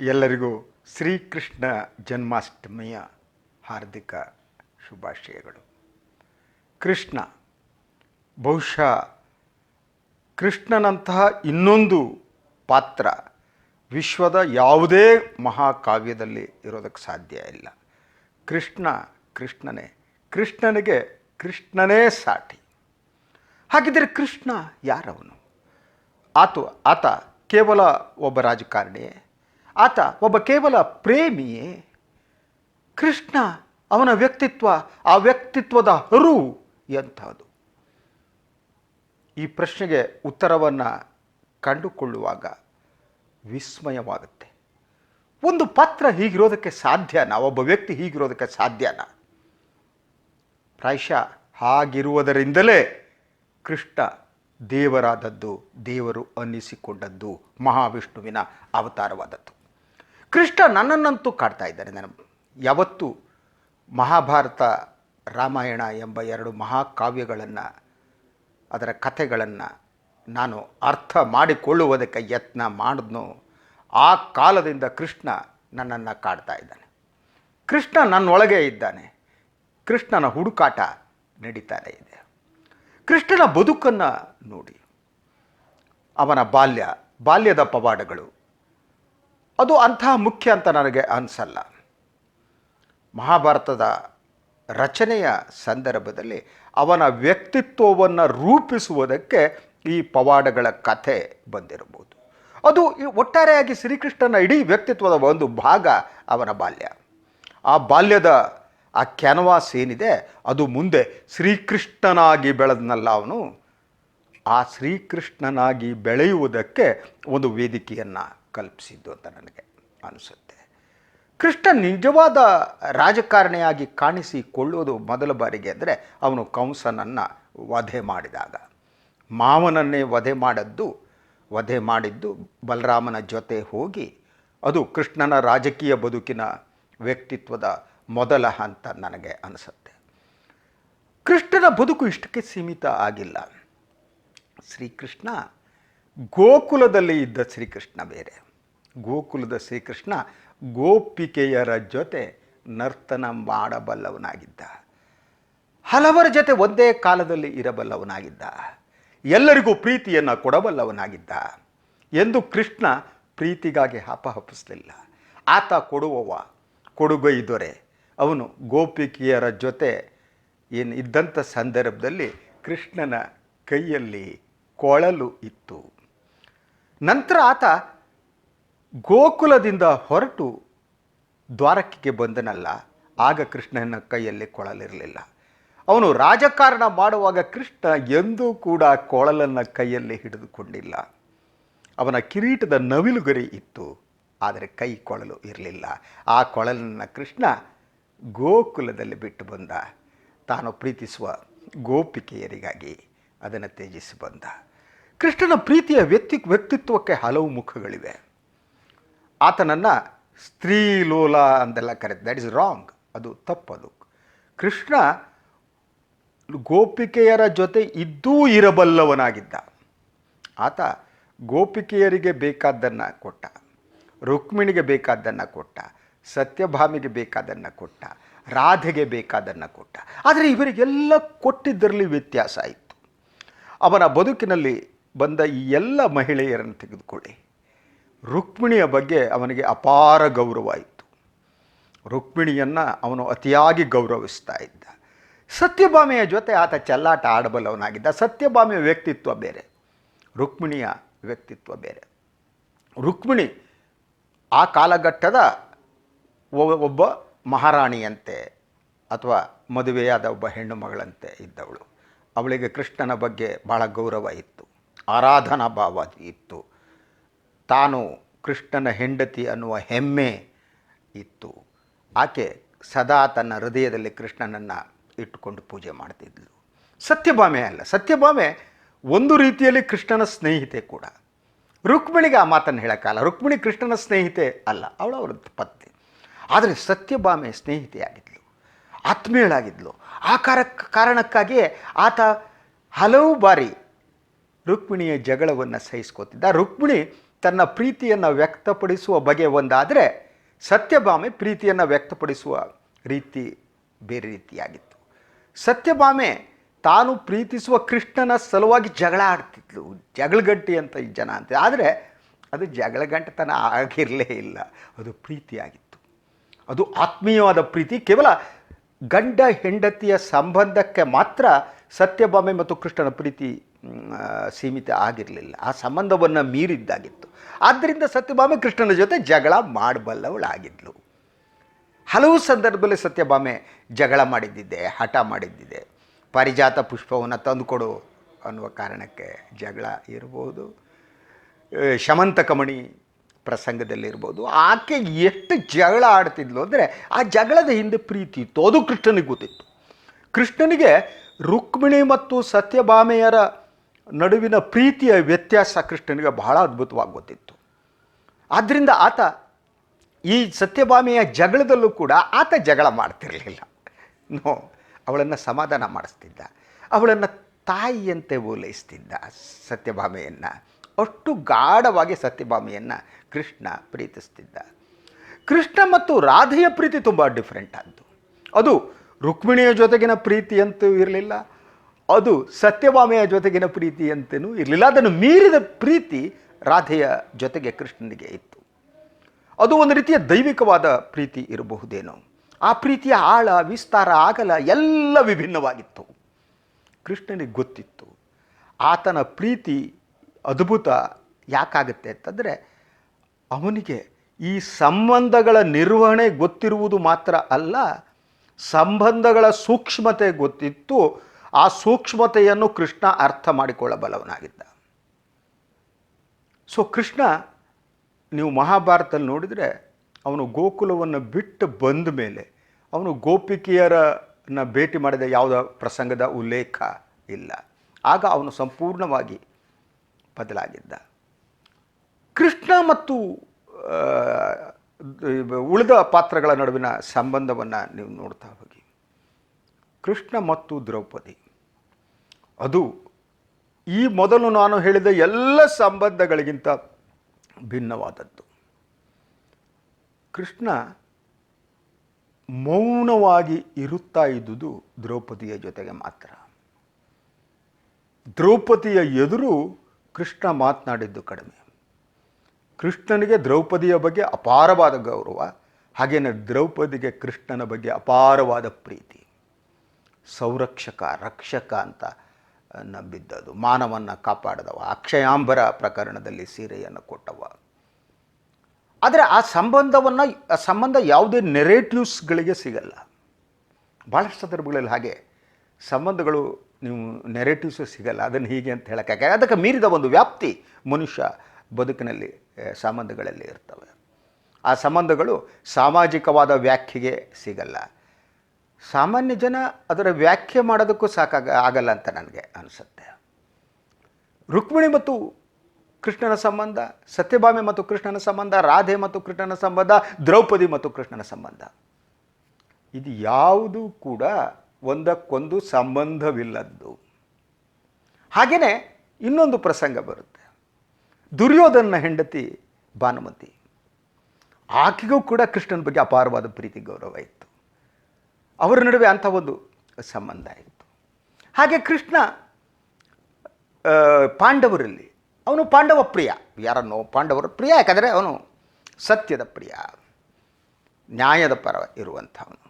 ಎಲ್ಲರಿಗೂ ಶ್ರೀಕೃಷ್ಣ ಜನ್ಮಾಷ್ಟಮಿಯ ಹಾರ್ದಿಕ ಶುಭಾಶಯಗಳು. ಕೃಷ್ಣ, ಬಹುಶಃ ಕೃಷ್ಣನಂತಹ ಇನ್ನೊಂದು ಪಾತ್ರ ವಿಶ್ವದ ಯಾವುದೇ ಮಹಾಕಾವ್ಯದಲ್ಲಿ ಇರೋದಕ್ಕೆ ಸಾಧ್ಯ ಇಲ್ಲ. ಕೃಷ್ಣ ಕೃಷ್ಣನೇ, ಕೃಷ್ಣನಿಗೆ ಕೃಷ್ಣನೇ ಸಾಟಿ. ಹಾಗಿದ್ದರೆ ಕೃಷ್ಣ ಯಾರವನು? ಆತು, ಆತ ಕೇವಲ ಒಬ್ಬ ರಾಜಕಾರಣಿಯೇ? ಆತ ಒಬ್ಬ ಕೇವಲ ಪ್ರೇಮಿಯೇ. ಕೃಷ್ಣ ಅವನ ವ್ಯಕ್ತಿತ್ವ, ಆ ವ್ಯಕ್ತಿತ್ವದ ಹರು ಎಂಥದ್ದು ಈ ಪ್ರಶ್ನೆಗೆ ಉತ್ತರವನ್ನು ಕಂಡುಕೊಳ್ಳುವಾಗ ವಿಸ್ಮಯವಾಗುತ್ತೆ. ಒಂದು ಪಾತ್ರ ಹೀಗಿರೋದಕ್ಕೆ ಸಾಧ್ಯನಾ? ಒಬ್ಬ ವ್ಯಕ್ತಿ ಹೀಗಿರೋದಕ್ಕೆ ಸಾಧ್ಯನಾ? ಪ್ರಾಯಶಃ ಹಾಗಿರುವುದರಿಂದಲೇ ಕೃಷ್ಣ ದೇವರಾದದ್ದು, ದೇವರು ಅನ್ನಿಸಿಕೊಂಡದ್ದು ಮಹಾವಿಷ್ಣುವಿನ ಅವತಾರವಾದದ್ದು. ಕೃಷ್ಣ ನನ್ನನ್ನಂತೂ ಕಾಡ್ತಾ ಇದ್ದಾನೆ ನಾನು ಯಾವತ್ತು ಮಹಾಭಾರತ ರಾಮಾಯಣ ಎಂಬ ಎರಡು ಮಹಾಕಾವ್ಯಗಳನ್ನು, ಅದರ ಕಥೆಗಳನ್ನು ನಾನು ಅರ್ಥ ಮಾಡಿಕೊಳ್ಳುವುದಕ್ಕೆ ಯತ್ನ ಮಾಡಿದ್ನೋ, ಆ ಕಾಲದಿಂದ ಕೃಷ್ಣ ನನ್ನನ್ನು ಕಾಡ್ತಾ ಇದ್ದಾನೆ. ಕೃಷ್ಣ ನನ್ನೊಳಗೆ ಇದ್ದಾನೆ. ಕೃಷ್ಣನ ಹುಡುಕಾಟ ನಡೀತಾನೆ ಇದೆ. ಕೃಷ್ಣನ ಬದುಕನ್ನು ನೋಡಿ. ಅವನ ಬಾಲ್ಯ, ಬಾಲ್ಯದ ಪವಾಡಗಳು. ಅದು ಅಂತಹ ಮುಖ್ಯ ಅಂತ ನನಗೆ ಅನಿಸಲ್ಲ. ಮಹಾಭಾರತದ ರಚನೆಯ ಸಂದರ್ಭದಲ್ಲಿ ಅವನ ವ್ಯಕ್ತಿತ್ವವನ್ನು ರೂಪಿಸುವುದಕ್ಕೆ ಈ ಪವಾಡಗಳ ಕಥೆ ಬಂದಿರಬಹುದು. ಅದು ಒಟ್ಟಾರೆಯಾಗಿ ಶ್ರೀಕೃಷ್ಣನ ಇಡೀ ವ್ಯಕ್ತಿತ್ವದ ಒಂದು ಭಾಗ ಅವನ ಬಾಲ್ಯ. ಆ ಬಾಲ್ಯದ, ಆ ಕ್ಯಾನ್ವಾಸ್ ಏನಿದೆ, ಅದು ಮುಂದೆ ಶ್ರೀಕೃಷ್ಣನಾಗಿ ಬೆಳೆದನಲ್ಲ ಅವನು. ಆ ಶ್ರೀಕೃಷ್ಣನಾಗಿ ಬೆಳೆಯುವುದಕ್ಕೆ ಒಂದು ವೇದಿಕೆಯನ್ನು ಕಲ್ಪಿಸಿದ್ದು ಅಂತ ನನಗೆ ಅನಿಸುತ್ತೆ. ಕೃಷ್ಣ ನಿಜವಾದ ರಾಜಕಾರಣಿಯಾಗಿ ಕಾಣಿಸಿಕೊಳ್ಳುವುದು ಮೊದಲ ಬಾರಿಗೆ ಅಂದರೆ ಅವನು ಕಂಸನನ್ನು ವಧೆ ಮಾಡಿದಾಗ. ಮಾವನನ್ನೇ ವಧೆ ಮಾಡದ್ದು, ವಧೆ ಮಾಡಿದ್ದು ಬಲರಾಮನ ಜೊತೆ ಹೋಗಿ ಅದು ಕೃಷ್ಣನ ರಾಜಕೀಯ ಬದುಕಿನ ವ್ಯಕ್ತಿತ್ವದ ಮೊದಲ ಹಂತ ನನಗೆ ಅನಿಸುತ್ತೆ. ಕೃಷ್ಣನ ಬದುಕು ಇಷ್ಟಕ್ಕೆ ಸೀಮಿತ ಆಗಿಲ್ಲ. ಶ್ರೀಕೃಷ್ಣ ಗೋಕುಲದಲ್ಲಿ ಇದ್ದ ಶ್ರೀಕೃಷ್ಣ ಬೇರೆ. ಗೋಕುಲದ ಶ್ರೀಕೃಷ್ಣ ಗೋಪಿಕೆಯರ ಜೊತೆ ನರ್ತನ ಮಾಡಬಲ್ಲವನಾಗಿದ್ದ. ಹಲವರ ಜೊತೆ ಒಂದೇ ಕಾಲದಲ್ಲಿ ಇರಬಲ್ಲವನಾಗಿದ್ದ. ಎಲ್ಲರಿಗೂ ಪ್ರೀತಿಯನ್ನು ಕೊಡಬಲ್ಲವನಾಗಿದ್ದ. ಎಂದು ಕೃಷ್ಣ ಪ್ರೀತಿಗಾಗಿ ಹಪಹಪಿಸಲಿಲ್ಲ. ಆತ ಕೊಡುವವ, ಕೊಡುಗೈ ದೊರೆ. ಅವನು ಗೋಪಿಕೆಯರ ಜೊತೆ ಏನು ಇದ್ದಂಥ ಸಂದರ್ಭದಲ್ಲಿ ಕೃಷ್ಣನ ಕೈಯಲ್ಲಿ ಕೊಳಲು ಇತ್ತು. ನಂತರ ಆತ ಗೋಕುಲದಿಂದ ಹೊರಟು ದ್ವಾರಕ್ಕೆ ಬಂದನಲ್ಲ. ಆಗ ಕೃಷ್ಣನ ಕೈಯಲ್ಲಿ ಕೊಳಲಿರಲಿಲ್ಲ. ಅವನು ರಾಜಕಾರಣ ಮಾಡುವಾಗ ಕೃಷ್ಣ ಎಂದೂ ಕೂಡ ಕೊಳಲನ್ನು ಕೈಯಲ್ಲಿ ಹಿಡಿದುಕೊಂಡಿಲ್ಲ. ಅವನ ಕಿರೀಟದ ನವಿಲುಗರಿ ಇತ್ತು, ಆದರೆ ಕೈ ಕೊಳಲು ಇರಲಿಲ್ಲ. ಆ ಕೊಳಲನ್ನು ಕೃಷ್ಣ ಗೋಕುಲದಲ್ಲಿ ಬಿಟ್ಟು ಬಂದ. ತಾನು ಪ್ರೀತಿಸುವ ಗೋಪಿಕೆಯರಿಗಾಗಿ ಅದನ್ನು ತ್ಯಜಿಸಿ ಬಂದ. ಕೃಷ್ಣನ ಪ್ರೀತಿಯ ವ್ಯಕ್ತಿ ವ್ಯಕ್ತಿತ್ವಕ್ಕೆ ಹಲವು ಮುಖಗಳಿವೆ. ಆತನನ್ನು ಸ್ತ್ರೀಲೋಲ ಅಂತೆಲ್ಲ ಕರೆದು ದ್ಯಾಟ್ ಇಸ್ ರಾಂಗ್ ಅದು ತಪ್ಪದು. ಕೃಷ್ಣ ಗೋಪಿಕೆಯರ ಜೊತೆ ಇದ್ದೂ ಇರಬಲ್ಲವನಾಗಿದ್ದ. ಆತ ಗೋಪಿಕೆಯರಿಗೆ ಬೇಕಾದ್ದನ್ನು ಕೊಟ್ಟ. ರುಕ್ಮಿಣಿಗೆ ಬೇಕಾದ್ದನ್ನು ಕೊಟ್ಟ. ಸತ್ಯಭಾಮಿಗೆ ಬೇಕಾದ್ದನ್ನು ಕೊಟ್ಟ. ರಾಧೆಗೆ ಬೇಕಾದನ್ನು ಕೊಟ್ಟ. ಆದರೆ ಇವರಿಗೆಲ್ಲ ಕೊಟ್ಟಿದ್ದರಲ್ಲಿ ವ್ಯತ್ಯಾಸ ಆಯಿತು ಅವನ ಬದುಕಿನಲ್ಲಿ ಬಂದ ಈ ಎಲ್ಲ ಮಹಿಳೆಯರನ್ನು ತೆಗೆದುಕೊಳ್ಳಿ. ರುಕ್ಮಿಣಿಯ ಬಗ್ಗೆ ಅವನಿಗೆ ಅಪಾರ ಗೌರವ ಇತ್ತು. ರುಕ್ಮಿಣಿಯನ್ನು ಅವನು ಅತಿಯಾಗಿ ಗೌರವಿಸ್ತಾ ಇದ್ದ. ಸತ್ಯಭಾಮೆಯ ಜೊತೆ ಆತ ಚೆಲ್ಲಾಟ ಆಡಬಲ್ಲವನಾಗಿದ್ದ. ಸತ್ಯಭಾಮೆಯ ವ್ಯಕ್ತಿತ್ವ ಬೇರೆ, ರುಕ್ಮಿಣಿಯ ವ್ಯಕ್ತಿತ್ವ ಬೇರೆ. ರುಕ್ಮಿಣಿ ಆ ಕಾಲಘಟ್ಟದ ಒಬ್ಬ ಮಹಾರಾಣಿಯಂತೆ ಅಥವಾ ಮದುವೆಯಾದ ಒಬ್ಬ ಹೆಣ್ಣು ಮಗಳಂತೆ ಇದ್ದವಳು. ಅವಳಿಗೆ ಕೃಷ್ಣನ ಬಗ್ಗೆ ಬಹಳ ಗೌರವ ಇತ್ತು. ಆರಾಧನಾ ಭಾವ ಇತ್ತು. ತಾನು ಕೃಷ್ಣನ ಹೆಂಡತಿ ಅನ್ನುವ ಹೆಮ್ಮೆ ಇತ್ತು. ಆಕೆ ಸದಾ ತನ್ನ ಹೃದಯದಲ್ಲಿ ಕೃಷ್ಣನನ್ನು ಇಟ್ಟುಕೊಂಡು ಪೂಜೆ ಮಾಡ್ತಿದ್ಲು. ಸತ್ಯಭಾಮೆ ಅಲ್ಲ. ಸತ್ಯಭಾಮೆ ಒಂದು ರೀತಿಯಲ್ಲಿ ಕೃಷ್ಣನ ಸ್ನೇಹಿತೆ ಕೂಡ. ರುಕ್ಮಿಣಿಗೆ ಆ ಮಾತನ್ನು ಹೇಳೋಕ್ಕಲ್ಲ ರುಕ್ಮಿಣಿ ಕೃಷ್ಣನ ಸ್ನೇಹಿತೆ ಅಲ್ಲ. ಅವಳು ಅವರ ಪತ್ನಿ. ಆದರೆ ಸತ್ಯಭಾಮೆ ಸ್ನೇಹಿತೆಯಾಗಿದ್ಲು. ಆತ್ಮೀಯಳಾಗಿದ್ಲು. ಆ ಕಾರ ಕಾರಣಕ್ಕಾಗಿಯೇ ಆತ ಹಲವು ಬಾರಿ ರುಕ್ಮಿಣಿಯ ಜಗಳವನ್ನು ಸಹಿಸ್ಕೋತಿದ್ದ. ರುಕ್ಮಿಣಿ ತನ್ನ ಪ್ರೀತಿಯನ್ನು ವ್ಯಕ್ತಪಡಿಸುವ ಬಗೆ ಒಂದಾದರೆ ಸತ್ಯಭಾಮೆ ಪ್ರೀತಿಯನ್ನು ವ್ಯಕ್ತಪಡಿಸುವ ರೀತಿ ಬೇರೆ ರೀತಿಯಾಗಿತ್ತು. ಸತ್ಯಭಾಮೆ ತಾನು ಪ್ರೀತಿಸುವ ಕೃಷ್ಣನ ಸಲುವಾಗಿ ಜಗಳ ಆಡ್ತಿದ್ಲು. ಜಗಳಗಂಟಿ ಅಂತ ಈ ಜನ ಅಂತ. ಆದರೆ ಅದು ಜಗಳಗಂಟತನ ಆಗಿರಲೇ ಇಲ್ಲ. ಅದು ಪ್ರೀತಿಯಾಗಿತ್ತು. ಅದು ಆತ್ಮೀಯವಾದ ಪ್ರೀತಿ. ಕೇವಲ ಗಂಡ ಹೆಂಡತಿಯ ಸಂಬಂಧಕ್ಕೆ ಮಾತ್ರ ಸತ್ಯಭಾಮೆ ಮತ್ತು ಕೃಷ್ಣನ ಪ್ರೀತಿ ಸೀಮಿತ ಆಗಿರಲಿಲ್ಲ. ಆ ಸಂಬಂಧವನ್ನು ಮೀರಿದ್ದಾಗಿತ್ತು. ಆದ್ದರಿಂದ ಸತ್ಯಭಾಮೆ ಕೃಷ್ಣನ ಜೊತೆ ಜಗಳ ಮಾಡಬಲ್ಲವಳಾಗಿದ್ಲು. ಹಲವು ಸಂದರ್ಭದಲ್ಲಿ ಸತ್ಯಭಾಮೆ ಜಗಳ ಮಾಡಿದ್ದಿದೆ, ಹಠ ಮಾಡಿದ್ದಿದೆ. ಪಾರಿಜಾತ ಪುಷ್ಪವನ್ನು ತಂದುಕೊಡು ಅನ್ನುವ ಕಾರಣಕ್ಕೆ ಜಗಳ ಇರಬಹುದು ಶಮಂತಕಮಣಿ ಪ್ರಸಂಗದಲ್ಲಿರ್ಬೋದು. ಆಕೆ ಎಷ್ಟು ಜಗಳ ಆಡ್ತಿದ್ಲು ಅಂದರೆ ಆ ಜಗಳದ ಹಿಂದೆ ಪ್ರೀತಿ ಇತ್ತು. ಅದು ಕೃಷ್ಣನಿಗೆ ಗೊತ್ತಿತ್ತು. ಕೃಷ್ಣನಿಗೆ ರುಕ್ಮಿಣಿ ಮತ್ತು ಸತ್ಯಭಾಮೆಯರ ನಡುವಿನ ಪ್ರೀತಿಯ ವ್ಯತ್ಯಾಸ ಕೃಷ್ಣನಿಗೆ ಬಹಳ ಅದ್ಭುತವಾಗಿ ಗೊತ್ತಿತ್ತು. ಆದ್ದರಿಂದ ಆತ ಈ ಸತ್ಯಭಾಮೆಯ ಜಗಳದಲ್ಲೂ ಕೂಡ ಆತ ಜಗಳ ಮಾಡ್ತಿರಲಿಲ್ಲ. ನೋ, ಅವಳನ್ನು ಸಮಾಧಾನ ಮಾಡಿಸ್ತಿದ್ದ. ಅವಳನ್ನು ತಾಯಿಯಂತೆ ಓಲೈಸ್ತಿದ್ದ ಸತ್ಯಭಾಮೆಯನ್ನು. ಅಷ್ಟು ಗಾಢವಾಗಿ ಸತ್ಯಭಾಮೆಯನ್ನು ಕೃಷ್ಣ ಪ್ರೀತಿಸ್ತಿದ್ದ. ಕೃಷ್ಣ ಮತ್ತು ರಾಧೆಯ ಪ್ರೀತಿ ತುಂಬ ಡಿಫ್ರೆಂಟ್ ಆದ್ದು. ಅದು ರುಕ್ಮಿಣಿಯ ಜೊತೆಗಿನ ಪ್ರೀತಿ ಅಂತೂ ಇರಲಿಲ್ಲ ಅದು ಸತ್ಯಭಾಮೆಯ ಜೊತೆಗಿನ ಪ್ರೀತಿ ಅಂತಲೂ ಇರಲಿಲ್ಲ. ಅದನ್ನು ಮೀರಿದ ಪ್ರೀತಿ ರಾಧೆಯ ಜೊತೆಗೆ ಕೃಷ್ಣನಿಗೆ ಇತ್ತು. ಅದು ಒಂದು ರೀತಿಯ ದೈವಿಕವಾದ ಪ್ರೀತಿ ಇರಬಹುದೇನೋ. ಆ ಪ್ರೀತಿಯ ಆಳ, ವಿಸ್ತಾರ ಆಗಲ ಎಲ್ಲ ವಿಭಿನ್ನವಾಗಿತ್ತು. ಕೃಷ್ಣನಿಗೆ ಗೊತ್ತಿತ್ತು. ಆತನ ಪ್ರೀತಿ ಅದ್ಭುತ ಯಾಕಾಗುತ್ತೆ ಅಂತಂದರೆ, ಅವನಿಗೆ ಈ ಸಂಬಂಧಗಳ ನಿರ್ವಹಣೆ ಗೊತ್ತಿರುವುದು ಮಾತ್ರ ಅಲ್ಲ, ಸಂಬಂಧಗಳ ಸೂಕ್ಷ್ಮತೆ ಗೊತ್ತಿತ್ತು ಆ ಸೂಕ್ಷ್ಮತೆಯನ್ನು ಕೃಷ್ಣ ಅರ್ಥ ಮಾಡಿಕೊಳ್ಳಬಲ್ಲವನಾಗಿದ್ದ. ಸೊ ಕೃಷ್ಣ ನೀವು ಮಹಾಭಾರತದಲ್ಲಿ ನೋಡಿದರೆ ಅವನು ಗೋಕುಲವನ್ನು ಬಿಟ್ಟು ಬಂದ ಮೇಲೆ ಅವನು ಗೋಪಿಕೆಯರನ್ನು ಭೇಟಿ ಮಾಡಿದ ಯಾವುದ ಪ್ರಸಂಗದ ಉಲ್ಲೇಖ ಇಲ್ಲ. ಆಗ ಅವನು ಸಂಪೂರ್ಣವಾಗಿ ಬದಲಾಗಿದ್ದ. ಕೃಷ್ಣ ಮತ್ತು ಉಳಿದ ಪಾತ್ರಗಳ ನಡುವಿನ ಸಂಬಂಧವನ್ನು ನೀವು ನೋಡ್ತಾ ಹೋಗಿ. ಕೃಷ್ಣ ಮತ್ತು ದ್ರೌಪದಿ. ಅದು ಈ ಮೊದಲು ನಾನು ಹೇಳಿದ ಎಲ್ಲ ಸಂಬಂಧಗಳಿಗಿಂತ ಭಿನ್ನವಾದದ್ದು. ಕೃಷ್ಣ ಮೌನವಾಗಿ ಇರುತ್ತಾ ಇದ್ದುದು ದ್ರೌಪದಿಯ ಜೊತೆಗೆ ಮಾತ್ರ. ದ್ರೌಪದಿಯ ಎದುರು ಕೃಷ್ಣ ಮಾತನಾಡಿದ್ದು ಕಡಿಮೆ. ಕೃಷ್ಣನಿಗೆ ದ್ರೌಪದಿಯ ಬಗ್ಗೆ ಅಪಾರವಾದ ಗೌರವ ಹಾಗೆಯೇ ದ್ರೌಪದಿಗೆ ಕೃಷ್ಣನ ಬಗ್ಗೆ ಅಪಾರವಾದ ಪ್ರೀತಿ. ಸಂರಕ್ಷಕ, ರಕ್ಷಕ ಅಂತ ನಂಬಿದ್ದದು. ಮಾನವನ್ನು ಕಾಪಾಡಿದವ. ಅಕ್ಷಯಾಂಬರ ಪ್ರಕರಣದಲ್ಲಿ ಸೀರೆಯನ್ನು ಕೊಟ್ಟವ. ಆದರೆ ಆ ಸಂಬಂಧವನ್ನು, ಆ ಸಂಬಂಧ ಯಾವುದೇ ನೆರೇಟಿವ್ಸ್ಗಳಿಗೆ ಸಿಗಲ್ಲ. ಭಾಳಷ್ಟು ಸಂದರ್ಭಗಳಲ್ಲಿ ಹಾಗೆ ಸಂಬಂಧಗಳು ನೀವು ನೆರೇಟಿವ್ಸು ಸಿಗಲ್ಲ. ಅದನ್ನು ಹೀಗೆ ಅಂತ ಹೇಳೋಕ್ಕಾಗ ಅದಕ್ಕೆ ಮೀರಿದ ಒಂದು ವ್ಯಾಪ್ತಿ ಮನುಷ್ಯ ಬದುಕಿನಲ್ಲಿ ಸಂಬಂಧಗಳಲ್ಲಿ ಇರ್ತವೆ. ಆ ಸಂಬಂಧಗಳು ಸಾಮಾಜಿಕವಾದ ವ್ಯಾಖ್ಯೆಗೆ ಸಿಗಲ್ಲ. ಸಾಮಾನ್ಯ ಜನ ಅದರ ವ್ಯಾಖ್ಯೆ ಮಾಡೋದಕ್ಕೂ ಸಾಕಾಗ ಆಗಲ್ಲ ಅಂತ ನನಗೆ ಅನಿಸುತ್ತೆ. ರುಕ್ಮಿಣಿ ಮತ್ತು ಕೃಷ್ಣನ ಸಂಬಂಧ, ಸತ್ಯಭಾಮೆ ಮತ್ತು ಕೃಷ್ಣನ ಸಂಬಂಧ, ರಾಧೆ ಮತ್ತು ಕೃಷ್ಣನ ಸಂಬಂಧ, ದ್ರೌಪದಿ ಮತ್ತು ಕೃಷ್ಣನ ಸಂಬಂಧ. ಇದು ಯಾವುದೂ ಕೂಡ ಒಂದಕ್ಕೊಂದು ಸಂಬಂಧವಿಲ್ಲದ್ದು. ಹಾಗೆಯೇ ಇನ್ನೊಂದು ಪ್ರಸಂಗ ಬರುತ್ತೆ. ದುರ್ಯೋಧನ ಹೆಂಡತಿ ಭಾನುಮತಿ. ಆಕೆಗೂ ಕೂಡ ಕೃಷ್ಣನ ಬಗ್ಗೆ ಅಪಾರವಾದ ಪ್ರೀತಿ ಗೌರವ ಇತ್ತು. ಅವರ ನಡುವೆ ಅಂಥ ಒಂದು ಸಂಬಂಧ ಇತ್ತು ಹಾಗೆ ಕೃಷ್ಣ ಪಾಂಡವರಲ್ಲಿ, ಅವನು ಪಾಂಡವ ಪ್ರಿಯ. ಯಾರನ್ನು? ಪಾಂಡವರ ಪ್ರಿಯ, ಯಾಕಂದರೆ ಅವನು ಸತ್ಯದ ಪ್ರಿಯ, ನ್ಯಾಯದ ಪರ ಇರುವಂಥವನು.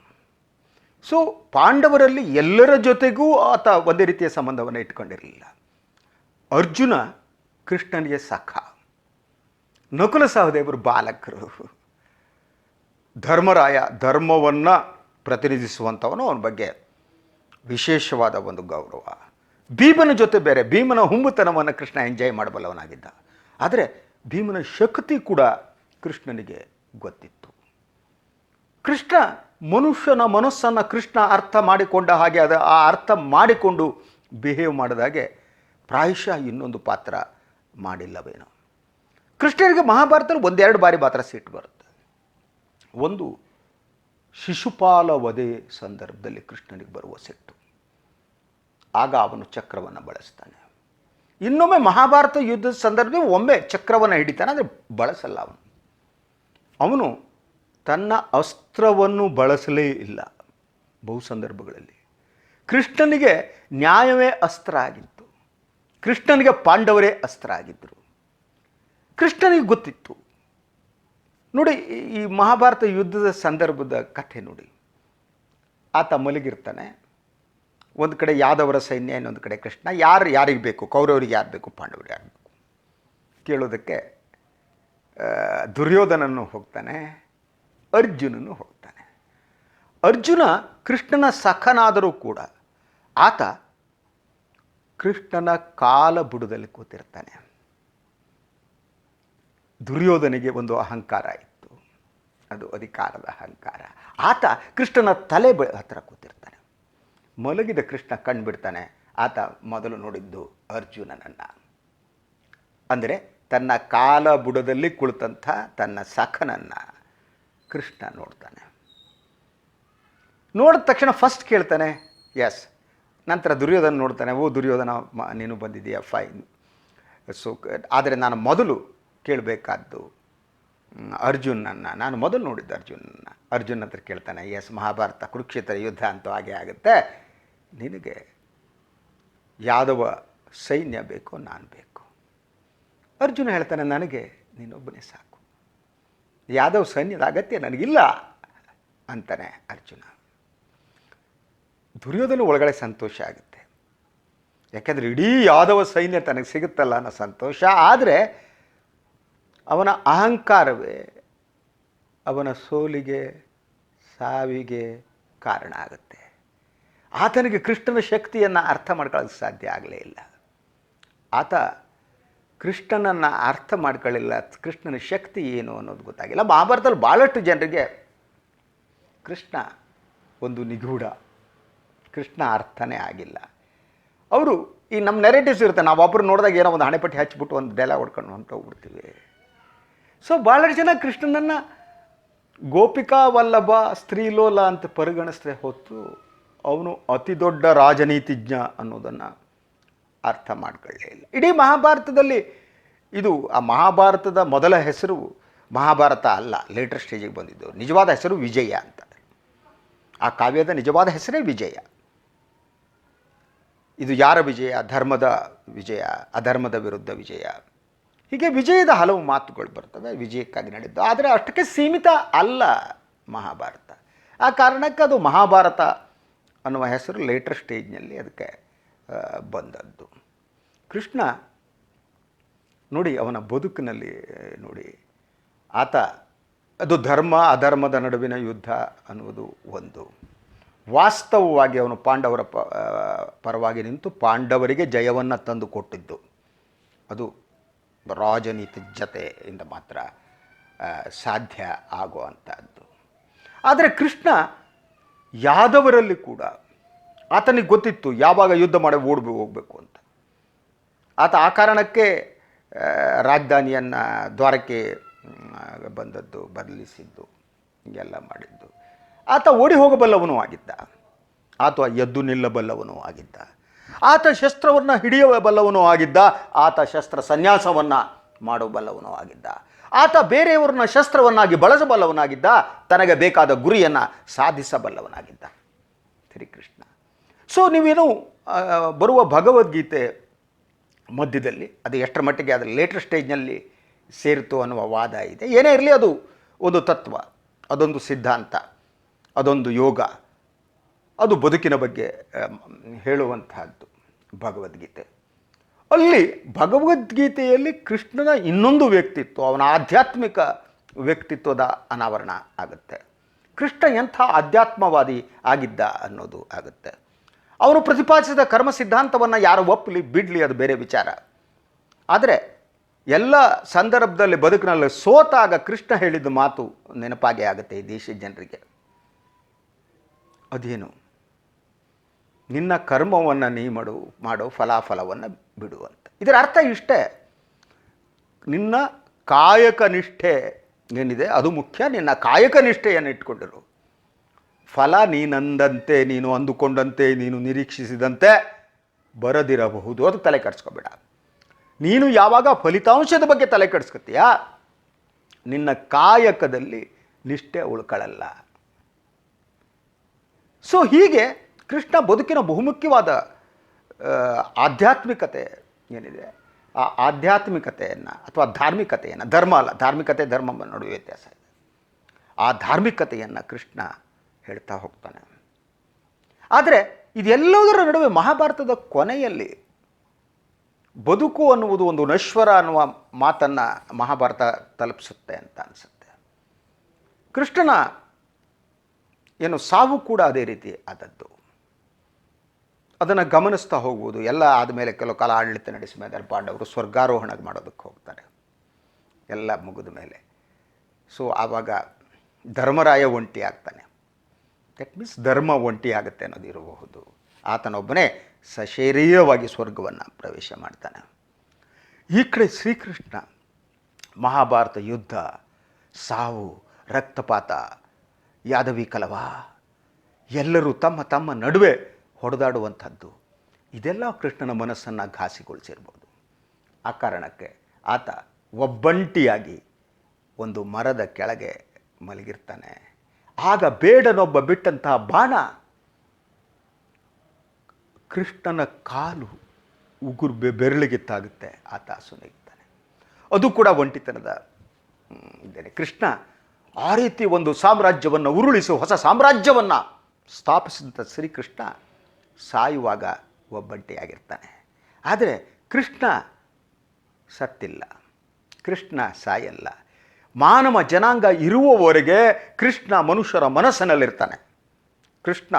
ಸೊ ಪಾಂಡವರಲ್ಲಿ ಎಲ್ಲರ ಜೊತೆಗೂ ಆತ ಒಂದೇ ರೀತಿಯ ಸಂಬಂಧವನ್ನು ಇಟ್ಕೊಂಡಿರಲಿಲ್ಲ. ಅರ್ಜುನ ಕೃಷ್ಣನಿಗೆ ಸಖ. ನಕುಲ ಸಹದೇವರು ಬಾಲಕರು. ಧರ್ಮರಾಯ ಧರ್ಮವನ್ನು ಪ್ರತಿನಿಧಿಸುವಂಥವನು ಅವನ ಬಗ್ಗೆ ವಿಶೇಷವಾದ ಒಂದು ಗೌರವ. ಭೀಮನ ಜೊತೆ ಬೇರೆ, ಭೀಮನ ಹುಂಬುತನವನ್ನು ಕೃಷ್ಣ ಎಂಜಾಯ್ ಮಾಡಬಲ್ಲವನಾಗಿದ್ದ. ಆದರೆ ಭೀಮನ ಶಕ್ತಿ ಕೂಡ ಕೃಷ್ಣನಿಗೆ ಗೊತ್ತಿತ್ತು. ಕೃಷ್ಣ ಮನುಷ್ಯನ ಮನಸ್ಸನ್ನು ಕೃಷ್ಣ ಅರ್ಥ ಮಾಡಿಕೊಂಡ ಹಾಗೆ ಅದು, ಆ ಅರ್ಥ ಮಾಡಿಕೊಂಡು ಬಿಹೇವ್ ಮಾಡಿದ ಹಾಗೆ ಪ್ರಾಯಶಃ ಇನ್ನೊಂದು ಪಾತ್ರ ಮಾಡಿಲ್ಲವೇನೋ. ಕೃಷ್ಣನಿಗೆ ಮಹಾಭಾರತದಲ್ಲಿ ಒಂದೆರಡು ಬಾರಿ ಮಾತ್ರ ಸಿಟ್ಟು ಬರುತ್ತೆ. ಒಂದು ಶಿಶುಪಾಲ ವಧೆ ಸಂದರ್ಭದಲ್ಲಿ ಕೃಷ್ಣನಿಗೆ ಬರುವ ಸಿಟ್ಟು. ಆಗ ಅವನು ಚಕ್ರವನ್ನು ಬಳಸ್ತಾನೆ. ಇನ್ನೊಮ್ಮೆ ಮಹಾಭಾರತ ಯುದ್ಧದ ಸಂದರ್ಭದಲ್ಲಿ ಒಮ್ಮೆ ಚಕ್ರವನ್ನು ಹಿಡಿತಾನೆ ಅಂದರೆ ಬಳಸಲ್ಲ ಅವನು. ಅವನು ತನ್ನ ಅಸ್ತ್ರವನ್ನು ಬಳಸಲೇ ಇಲ್ಲ ಬಹು ಸಂದರ್ಭಗಳಲ್ಲಿ. ಕೃಷ್ಣನಿಗೆ ನ್ಯಾಯವೇ ಅಸ್ತ್ರ ಆಗಿತ್ತು. ಕೃಷ್ಣನಿಗೆ ಪಾಂಡವರೇ ಅಸ್ತ್ರ ಆಗಿದ್ದರು ಕೃಷ್ಣನಿಗೆ ಗೊತ್ತಿತ್ತು. ನೋಡಿ, ಈ- ಮಹಾಭಾರತ ಯುದ್ಧದ ಸಂದರ್ಭದ ಕಥೆ ನೋಡಿ. ಆತ ಮಲಗಿರ್ತಾನೆ. ಒಂದು ಕಡೆ ಯಾದವರ ಸೈನ್ಯ, ಇನ್ನೊಂದು ಕಡೆ ಕೃಷ್ಣ. ಯಾರು ಯಾರಿಗೆ ಬೇಕು? ಕೌರವರಿಗೆ ಯಾರು ಬೇಕು? ಪಾಂಡವರಿಗೆ ಯಾರು ಬೇಕು? ಕೇಳೋದಕ್ಕೆ ದುರ್ಯೋಧನನು ಹೋಗ್ತಾನೆ, ಅರ್ಜುನನು ಹೋಗ್ತಾನೆ. ಅರ್ಜುನ ಕೃಷ್ಣನ ಸಖನಾದರೂ ಕೂಡ ಆತ ಕೃಷ್ಣನ ಕಾಲ ಬುಡದಲ್ಲಿ ಕೂತಿರ್ತಾನೆ. ದುರ್ಯೋಧನಿಗೆ ಒಂದು ಅಹಂಕಾರ ಇತ್ತು ಅದು ಅಧಿಕಾರದ ಅಹಂಕಾರ. ಆತ ಕೃಷ್ಣನ ತಲೆ ಬ ಹತ್ರ ಕೂತಿರ್ತಾನೆ. ಮಲಗಿದ ಕೃಷ್ಣ ಕಂಡುಬಿಡ್ತಾನೆ ಆತ ಮೊದಲು ನೋಡಿದ್ದು ಅರ್ಜುನನನ್ನು. ಅಂದರೆ ತನ್ನ ಕಾಲ ಬುಡದಲ್ಲಿ ಕುಳಿತಂಥ ತನ್ನ ಸಖನನ್ನು ಕೃಷ್ಣ ನೋಡ್ತಾನೆ. ನೋಡಿದ ತಕ್ಷಣ ಫಸ್ಟ್ ಕೇಳ್ತಾನೆ ಎಸ್ ನಂತರ ದುರ್ಯೋಧನ ನೋಡ್ತಾನೆ, ಓ ದುರ್ಯೋಧನ ನೀನು ಬಂದಿದ್ದೀಯ? ಫೈನ್ ಸೊ ಆದರೆ ನಾನು ಮೊದಲು ಕೇಳಬೇಕಾದ್ದು ಅರ್ಜುನನ್ನ, ನಾನು ಮೊದಲು ನೋಡಿದ್ದೆ ಅರ್ಜುನನ್ನ. ಅರ್ಜುನ್ ಹತ್ರ ಕೇಳ್ತಾನೆ, ಎಸ್, ಮಹಾಭಾರತ, ಕುರುಕ್ಷೇತ್ರ ಯುದ್ಧ ಅಂತೂ ಹಾಗೆ ಆಗುತ್ತೆ. ನಿನಗೆ ಯಾದವ ಸೈನ್ಯ ಬೇಕು, ನಾನು ಬೇಕು. ಅರ್ಜುನ ಹೇಳ್ತಾನೆ, ನನಗೆ, ನೀನೊಬ್ಬನೇ ಸಾಕು. ಯಾದವ ಸೈನ್ಯದ ಅಗತ್ಯ ನನಗಿಲ್ಲ. ಅಂತಾನೆ ಅರ್ಜುನ. ದುರ್ಯೋಧನ ಒಳಗಡೆ ಸಂತೋಷ ಆಗುತ್ತೆ. ಯಾಕೆಂದರೆ ಇಡೀ ಯಾದವ ಸೈನ್ಯ ತನಗೆ ಸಿಗುತ್ತಲ್ಲ ಅನ್ನೋ ಸಂತೋಷ. ಆದರೆ ಅವನ ಅಹಂಕಾರವೇ ಅವನ ಸೋಲಿಗೆ, ಸಾವಿಗೆ ಕಾರಣ ಆಗುತ್ತೆ. ಆತನಿಗೆ ಕೃಷ್ಣನ ಶಕ್ತಿಯನ್ನು ಅರ್ಥ ಮಾಡ್ಕೊಳ್ಳೋಕ್ಕೆ ಸಾಧ್ಯ ಆಗಲೇ ಇಲ್ಲ. ಆತ ಕೃಷ್ಣನನ್ನು ಅರ್ಥ ಮಾಡ್ಕೊಳ್ಳಿಲ್ಲ, ಕೃಷ್ಣನ ಶಕ್ತಿ ಏನು ಅನ್ನೋದು ಗೊತ್ತಾಗಿಲ್ಲ. ಮಹಾಭಾರತದಲ್ಲಿ ಭಾಳಷ್ಟು ಜನರಿಗೆ ಕೃಷ್ಣ ಒಂದು ನಿಗೂಢ, ಕೃಷ್ಣ ಅರ್ಥನೇ ಆಗಿಲ್ಲ. ಅವರು ಈ ನಮ್ಮ ನೆರೆಟಿವ್ಸ್ ಇರುತ್ತೆ ನಾವು ಒಬ್ಬರು ನೋಡಿದಾಗ ಏನೋ ಒಂದು ಹಣೆಪಟ್ಟಿ ಹಚ್ಚಿಬಿಟ್ಟು ಒಂದು ಡೈಲಾಗ್ ಹೊಡ್ಕೊಂಡು ಹೊಂಟು ಹೋಗ್ಬಿಡ್ತೀವಿ ಸೊ ಭಾಳಷ್ಟು ಜನ ಕೃಷ್ಣನನ್ನು ಗೋಪಿಕಾ ವಲ್ಲಭ ಸ್ತ್ರೀಲೋಲ ಅಂತ ಪರಿಗಣಿಸಿದ್ರೆ ಹೊತ್ತು ಅವನು ಅತಿ ದೊಡ್ಡ ರಾಜನೀತಿಜ್ಞ ಅನ್ನೋದನ್ನು ಅರ್ಥ ಮಾಡ್ಕೊಳ್ಳೇ ಇಲ್ಲ. ಇಡೀ ಮಹಾಭಾರತದಲ್ಲಿ ಇದು ಆ ಮಹಾಭಾರತದ ಮೊದಲ ಹೆಸರು ಮಹಾಭಾರತ ಅಲ್ಲ ಲೇಟರ್ ಸ್ಟೇಜಿಗೆ ಬಂದಿದ್ದು. ನಿಜವಾದ ಹೆಸರು ವಿಜಯ ಅಂತ. ಆ ಕಾವ್ಯದ ನಿಜವಾದ ಹೆಸರೇ ವಿಜಯ. ಇದು ಯಾರ ವಿಜಯ? ಧರ್ಮದ ವಿಜಯ, ಅಧರ್ಮದ ವಿರುದ್ಧ ವಿಜಯ. ಹೀಗೆ ವಿಜಯದ ಹಲವು ಮಾತುಗಳು ಬರ್ತವೆ, ವಿಜಯಕ್ಕಾಗಿ ನಡೆದ್ದು. ಆದರೆ ಅಷ್ಟಕ್ಕೆ ಸೀಮಿತ ಅಲ್ಲ ಮಹಾಭಾರತ. ಆ ಕಾರಣಕ್ಕೆ ಅದು ಮಹಾಭಾರತ ಅನ್ನುವ ಹೆಸರು ಲೇಟರ್ ಸ್ಟೇಜ್ನಲ್ಲಿ ಅದಕ್ಕೆ ಬಂದದ್ದು. ಕೃಷ್ಣ ನೋಡಿ ಅವನ ಬದುಕಿನಲ್ಲಿ, ನೋಡಿ, ಆತ ಅದು ಧರ್ಮ, ಅಧರ್ಮದ ನಡುವಿನ ಯುದ್ಧ ಅನ್ನುವುದು ಒಂದು. ವಾಸ್ತವವಾಗಿ ಅವನು ಪಾಂಡವರ ಪರವಾಗಿ ನಿಂತು ಪಾಂಡವರಿಗೆ ಜಯವನ್ನು ತಂದು ಕೊಟ್ಟಿದ್ದು. ಅದು ರಾಜನೀತಿ ಇಂದ ಮಾತ್ರ ಸಾಧ್ಯ ಆಗುವಂಥದ್ದು ಆದರೆ ಕೃಷ್ಣ ಯಾದವರಲ್ಲಿ ಕೂಡ ಆತನಿಗೆ ಗೊತ್ತಿತ್ತು ಯಾವಾಗ ಯುದ್ಧ ಮಾಡಿ ಓಡಿ ಹೋಗಬೇಕು ಅಂತ. ಆತ ಆ ಕಾರಣಕ್ಕೆ ರಾಜಧಾನಿಯನ್ನು ದ್ವಾರಕ್ಕೆ ಬಂದದ್ದು, ಬದಲಿಸಿದ್ದು ಹೀಗೆಲ್ಲ ಮಾಡಿದ್ದು. ಆತ ಓಡಿ ಹೋಗಬಲ್ಲವನೂ ಆಗಿದ್ದ. ಆತ ಎದ್ದು ನಿಲ್ಲಬಲ್ಲವನೂ ಆಗಿದ್ದ. ಆತ ಶಸ್ತ್ರವನ್ನು ಹಿಡಿಯಬಲ್ಲವನೂ ಆಗಿದ್ದ, ಆತ ಶಸ್ತ್ರ ಸನ್ಯಾಸವನ್ನು ಮಾಡಬಲ್ಲವನೂ ಆಗಿದ್ದ. ಆತ ಬೇರೆಯವರನ್ನ ಶಸ್ತ್ರವನ್ನಾಗಿ ಬಳಸಬಲ್ಲವನಾಗಿದ್ದ ತನಗೆ ಬೇಕಾದ ಗುರಿಯನ್ನು ಸಾಧಿಸಬಲ್ಲವನಾಗಿದ್ದ ಶ್ರೀಕೃಷ್ಣ ಸೊ ನೀವೇನು ಬರುವ ಭಗವದ್ಗೀತೆ ಮಧ್ಯದಲ್ಲಿ, ಅದು ಎಷ್ಟರ ಮಟ್ಟಿಗೆ ಅದರ ಲೇಟರ್ ಸ್ಟೇಜ್ನಲ್ಲಿ ಸೇರಿತು ಅನ್ನುವ ವಾದ ಇದೆ. ಏನೇ ಇರಲಿ ಅದು ಒಂದು ತತ್ವ, ಅದೊಂದು ಸಿದ್ಧಾಂತ, ಅದೊಂದು ಯೋಗ. ಅದು ಬದುಕಿನ ಬಗ್ಗೆ ಹೇಳುವಂತಹದ್ದು ಭಗವದ್ಗೀತೆ. ಅಲ್ಲಿ ಭಗವದ್ಗೀತೆಯಲ್ಲಿ ಕೃಷ್ಣನ ಇನ್ನೊಂದು ವ್ಯಕ್ತಿತ್ವ, ಅವನ ಆಧ್ಯಾತ್ಮಿಕ ವ್ಯಕ್ತಿತ್ವದ ಅನಾವರಣ ಆಗುತ್ತೆ. ಕೃಷ್ಣ ಎಂಥ ಆಧ್ಯಾತ್ಮವಾದಿ ಆಗಿದ್ದ ಅನ್ನೋದು ಆಗುತ್ತೆ. ಅವನು ಪ್ರತಿಪಾದಿಸಿದ ಕರ್ಮ ಸಿದ್ಧಾಂತವನ್ನು ಯಾರು ಒಪ್ಪಲಿ ಬಿಡಲಿ, ಅದು ಬೇರೆ ವಿಚಾರ. ಆದರೆ ಎಲ್ಲ ಸಂದರ್ಭದಲ್ಲಿ ಬದುಕಿನಲ್ಲಿ ಸೋತಾಗ ಕೃಷ್ಣ ಹೇಳಿದ ಮಾತು ನೆನಪಾಗೆ ಆಗುತ್ತೆ ಈ ದೇಶದ ಜನರಿಗೆ. ಅದೇನು? ನಿನ್ನ ಕರ್ಮವನ್ನು ನೀ ಮಾಡು, ಮಾಡೋ ಫಲಾಫಲವನ್ನು ಬಿಡುವಂತ. ಇದರ ಅರ್ಥ ಇಷ್ಟೇ. ನಿನ್ನ ಕಾಯಕ ನಿಷ್ಠೆ ಏನಿದೆ, ಅದು ಮುಖ್ಯ. ನಿನ್ನ ಕಾಯಕ ನಿಷ್ಠೆಯನ್ನು ಇಟ್ಕೊಂಡಿರು. ಫಲ ನೀನಂದಂತೆ, ನೀನು ಅಂದುಕೊಂಡಂತೆ, ನೀನು ನಿರೀಕ್ಷಿಸಿದಂತೆ ಬರದಿರಬಹುದು. ಅದು ತಲೆ ಕೆಡಿಸ್ಕೊಬೇಡ. ನೀನು ಯಾವಾಗ ಫಲಿತಾಂಶದ ಬಗ್ಗೆ ತಲೆ ಕೆಡಿಸ್ಕೊತೀಯ? ನಿನ್ನ ಕಾಯಕದಲ್ಲಿ ನಿಷ್ಠೆ ಉಳ್ಕೊಳ್ಳಲ್ಲ ಸೊ ಹೀಗೆ ಕೃಷ್ಣ ಬದುಕಿನ ಬಹುಮುಖ್ಯವಾದ ಆಧ್ಯಾತ್ಮಿಕತೆ ಏನಿದೆ, ಆ ಆಧ್ಯಾತ್ಮಿಕತೆಯನ್ನು ಅಥವಾ ಧಾರ್ಮಿಕತೆಯನ್ನು, ಧರ್ಮ ಅಲ್ಲ, ಧಾರ್ಮಿಕತೆ, ಧರ್ಮ ನಡುವೆ ವ್ಯತ್ಯಾಸ ಇದೆ. ಆ ಧಾರ್ಮಿಕತೆಯನ್ನು ಕೃಷ್ಣ ಹೇಳ್ತಾ ಹೋಗ್ತಾನೆ. ಆದರೆ ಇದೆಲ್ಲದರ ನಡುವೆ ಮಹಾಭಾರತದ ಕೊನೆಯಲ್ಲಿ ಬದುಕು ಅನ್ನುವುದು ಒಂದು ನಶ್ವರ ಅನ್ನುವ ಮಾತನ್ನು ಮಹಾಭಾರತ ತಲುಪಿಸುತ್ತೆ ಅಂತ ಅನಿಸುತ್ತೆ. ಕೃಷ್ಣನ ಏನು ಸಾವು ಕೂಡ ಅದೇ ರೀತಿ ಆದದ್ದು. ಅದನ್ನು ಗಮನಿಸ್ತಾ ಹೋಗ್ಬೋದು. ಎಲ್ಲ ಆದಮೇಲೆ ಕೆಲವು ಕಾಲ ಆಡಳಿತ ನಡೆಸಿದ ಮೇಲೆ ಪಾಂಡವರು ಸ್ವರ್ಗಾರೋಹಣ ಮಾಡೋದಕ್ಕೆ ಹೋಗ್ತಾರೆ. ಎಲ್ಲ ಮುಗಿದ ಮೇಲೆ. ಸೊ ಆವಾಗ ಧರ್ಮರಾಯ ಒಂಟಿ ಆಗ್ತಾನೆ. ದಟ್ ಮೀನ್ಸ್ ಧರ್ಮ ಒಂಟಿ ಆಗುತ್ತೆ ಅನ್ನೋದು ಇರಬಹುದು. ಆತನೊಬ್ಬನೇ ಸಶರೀರವಾಗಿ ಸ್ವರ್ಗವನ್ನು ಪ್ರವೇಶ ಮಾಡ್ತಾನೆ. ಈ ಕಡೆ ಶ್ರೀಕೃಷ್ಣ, ಮಹಾಭಾರತ ಯುದ್ಧ, ಸಾವು, ರಕ್ತಪಾತ ಯಾದವಿ ಕಲವ ಎಲ್ಲರೂ ತಮ್ಮ ತಮ್ಮ ನಡುವೆ ಹೊಡೆದಾಡುವಂಥದ್ದು. ಇದೆಲ್ಲ ಕೃಷ್ಣನ ಮನಸ್ಸನ್ನು ಘಾಸಿಗೊಳಿಸಿರ್ಬೋದು. ಆ ಕಾರಣಕ್ಕೆ ಆತ ಒಬ್ಬಂಟಿಯಾಗಿ ಒಂದು ಮರದ ಕೆಳಗೆ ಮಲಗಿರ್ತಾನೆ. ಆಗ ಬೇಡನೊಬ್ಬ ಬಿಟ್ಟಂತಹ ಬಾಣ ಕೃಷ್ಣನ ಕಾಲು ಉಗುರು ಬೆ ಬೆರಳಿಗೆ ತಾಗುತ್ತೆ ಆತ ಸುನಿಗ್ತಾನೆ. ಅದು ಕೂಡ ಒಂಟಿತನದ ಇದ್ದೇನೆ ಕೃಷ್ಣ ಆ ರೀತಿ ಒಂದು ಸಾಮ್ರಾಜ್ಯವನ್ನು ಉರುಳಿಸಿ, ಹೊಸ ಸಾಮ್ರಾಜ್ಯವನ್ನು ಸ್ಥಾಪಿಸಿದಂಥ ಶ್ರೀಕೃಷ್ಣ ಸಾಯುವಾಗ ಒಬ್ಬಂಟಿಯಾಗಿರ್ತಾನೆ. ಆದರೆ ಕೃಷ್ಣ ಸತ್ತಿಲ್ಲ. ಕೃಷ್ಣ ಸಾಯಲ್ಲ. ಮಾನವ ಜನಾಂಗ ಇರುವವರೆಗೆ ಕೃಷ್ಣ ಮನುಷ್ಯರ ಮನಸ್ಸಿನಲ್ಲಿರ್ತಾನೆ. ಕೃಷ್ಣ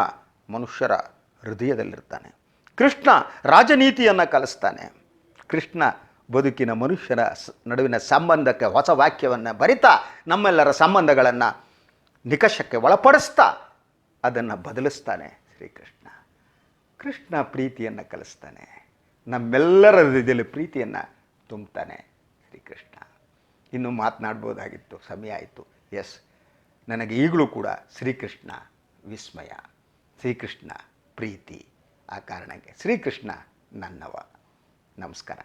ಮನುಷ್ಯರ ಹೃದಯದಲ್ಲಿರ್ತಾನೆ. ಕೃಷ್ಣ ರಾಜನೀತಿಯನ್ನು ಕಲಿಸ್ತಾನೆ. ಕೃಷ್ಣ ಬದುಕಿನ ಮನುಷ್ಯರ ನಡುವಿನ ಸಂಬಂಧಕ್ಕೆ ಹೊಸ ವಾಕ್ಯವನ್ನು ಬರಿತಾ ನಮ್ಮೆಲ್ಲರ ಸಂಬಂಧಗಳನ್ನು ನಿಕಷಕ್ಕೆ ಒಳಪಡಿಸ್ತಾ ಅದನ್ನು ಬದಲಿಸ್ತಾನೆ ಶ್ರೀಕೃಷ್ಣ. ಕೃಷ್ಣ ಪ್ರೀತಿಯನ್ನು ಕಲಿಸ್ತಾನೆ. ನಮ್ಮೆಲ್ಲರ ಹೃದಯದಲ್ಲಿ ಪ್ರೀತಿಯನ್ನು ತುಂಬುತ್ತಾನೆ ಶ್ರೀಕೃಷ್ಣ. ಇನ್ನೂ ಮಾತನಾಡ್ಬೋದಾಗಿತ್ತು, ಸಮಯ ಆಯಿತು. ಎಸ್ ನನಗೆ ಈಗಲೂ ಕೂಡ ಶ್ರೀಕೃಷ್ಣ ವಿಸ್ಮಯ. ಶ್ರೀಕೃಷ್ಣ ಪ್ರೀತಿ. ಆ ಕಾರಣಕ್ಕೆ ಶ್ರೀಕೃಷ್ಣ ನನ್ನವ. ನಮಸ್ಕಾರ.